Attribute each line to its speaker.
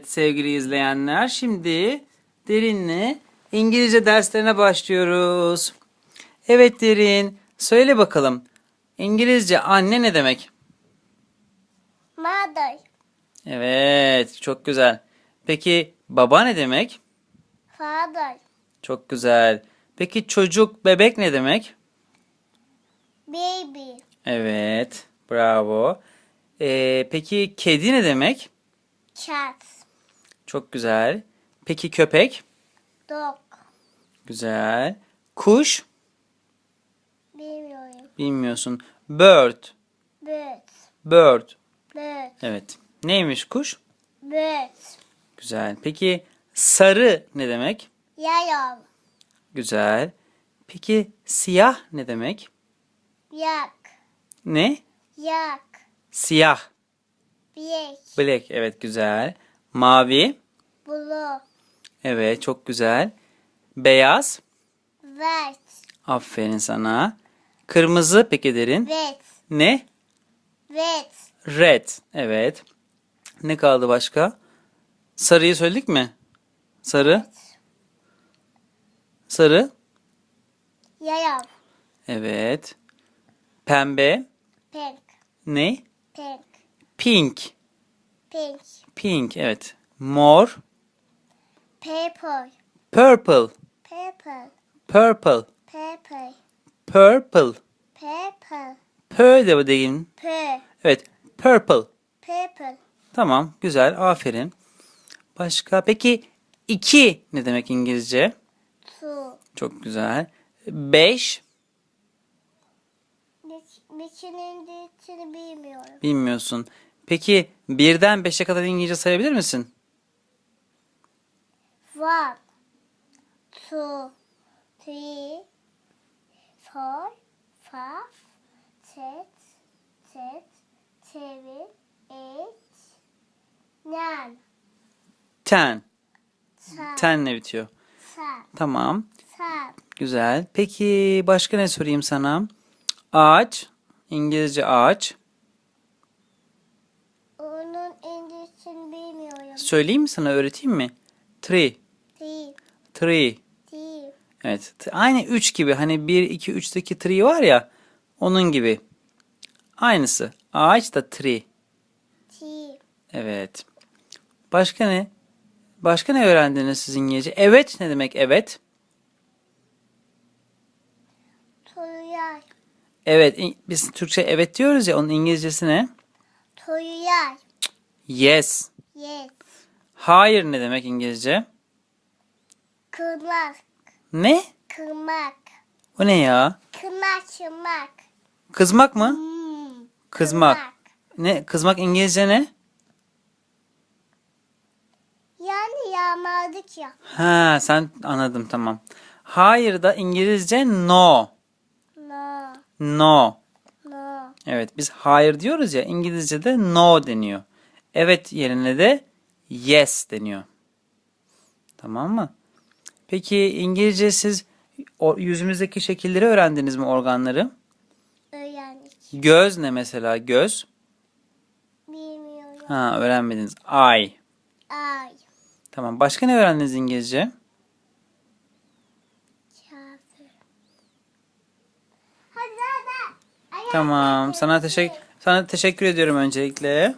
Speaker 1: Evet sevgili izleyenler şimdi Derin'le İngilizce derslerine başlıyoruz. Evet Derin söyle bakalım İngilizce anne ne demek?
Speaker 2: Mother.
Speaker 1: Evet çok güzel. Peki baba ne demek?
Speaker 2: Father.
Speaker 1: Çok güzel. Peki çocuk bebek ne demek?
Speaker 2: Baby.
Speaker 1: Evet bravo. Ee, peki kedi ne demek?
Speaker 2: Cat.
Speaker 1: Çok güzel. Peki köpek?
Speaker 2: Dog.
Speaker 1: Güzel. Kuş?
Speaker 2: Bilmiyorum.
Speaker 1: Bilmiyorsun. Bird.
Speaker 2: Bird.
Speaker 1: Bird.
Speaker 2: Bird.
Speaker 1: Evet. Neymiş kuş?
Speaker 2: Bird.
Speaker 1: Güzel. Peki sarı ne demek?
Speaker 2: Yellow.
Speaker 1: Güzel. Peki siyah ne demek?
Speaker 2: Yak.
Speaker 1: Ne?
Speaker 2: Yak.
Speaker 1: Siyah.
Speaker 2: Black.
Speaker 1: Black. Evet güzel. Mavi.
Speaker 2: Blue.
Speaker 1: Evet çok güzel. Beyaz.
Speaker 2: White.
Speaker 1: Aferin sana. Kırmızı peki derin.
Speaker 2: Red.
Speaker 1: Ne?
Speaker 2: Red.
Speaker 1: Red. Evet. Ne kaldı başka? Sarıyı söyledik mi? Sarı. Sarı.
Speaker 2: Yellow.
Speaker 1: Evet. Pembe.
Speaker 2: Pink.
Speaker 1: Ne?
Speaker 2: Pink.
Speaker 1: Pink.
Speaker 2: Pink.
Speaker 1: Pink. Evet. Mor.
Speaker 2: Purple.
Speaker 1: Purple.
Speaker 2: Purple.
Speaker 1: Purple.
Speaker 2: Purple.
Speaker 1: Purple.
Speaker 2: Purple.
Speaker 1: Pö de. Evet. Purple.
Speaker 2: Purple.
Speaker 1: Tamam. Güzel. Aferin. Başka. Peki iki ne demek İngilizce?
Speaker 2: Two.
Speaker 1: Çok güzel. Beş.
Speaker 2: Biçinin dişini bilmiyorum.
Speaker 1: Bilmiyorsun. Peki birden beşe kadar İngilizce sayabilir misin?
Speaker 2: One, two, three, four, five, six, six, seven, eight, nine,
Speaker 1: Ten.
Speaker 2: ten,
Speaker 1: Tenle bitiyor.
Speaker 2: ten,
Speaker 1: Tamam.
Speaker 2: ten,
Speaker 1: Güzel. Peki başka ne sorayım sana? Ağaç. İngilizce ağaç.
Speaker 2: Onun İngilizcesini bilmiyorum.
Speaker 1: Söyleyeyim mi sana öğreteyim mi? Tree.
Speaker 2: Three,
Speaker 1: Tree.
Speaker 2: three,
Speaker 1: Evet. Aynı 3 gibi. Hani 1, 2, 3'teki tree var ya. Onun gibi. Aynısı. Ağaç da tree.
Speaker 2: three,
Speaker 1: Evet. Başka ne? Başka ne öğrendiniz siz İngilizce? Evet ne demek evet?
Speaker 2: Toyar,
Speaker 1: Evet. Biz Türkçe evet diyoruz ya. Onun İngilizcesi ne?
Speaker 2: toyar,
Speaker 1: Yes.
Speaker 2: yes,
Speaker 1: Hayır ne demek İngilizce?
Speaker 2: kırmak,
Speaker 1: Ne?
Speaker 2: kırmak,
Speaker 1: O ne ya?
Speaker 2: kırmak, kırmak.
Speaker 1: Kızmak mı?
Speaker 2: Hmm,
Speaker 1: Kızmak.
Speaker 2: kırmak.
Speaker 1: Ne? Kızmak İngilizce ne?
Speaker 2: Yani yağmadık ya.
Speaker 1: Ha sen anladım tamam. Hayır da İngilizce no.
Speaker 2: No,
Speaker 1: No.
Speaker 2: no.
Speaker 1: Evet biz hayır diyoruz ya İngilizce'de no deniyor. Evet yerine de yes deniyor. Tamam mı? Peki İngilizce siz o yüzümüzdeki şekilleri öğrendiniz mi organları?
Speaker 2: Öğrendik.
Speaker 1: Göz ne mesela göz?
Speaker 2: Bilmiyorum.
Speaker 1: Ha öğrenmediniz. Eye.
Speaker 2: Ay.
Speaker 1: Tamam. Başka ne öğrendiniz İngilizce? Tamam. Sana teşekkür sana teşekkür ediyorum öncelikle.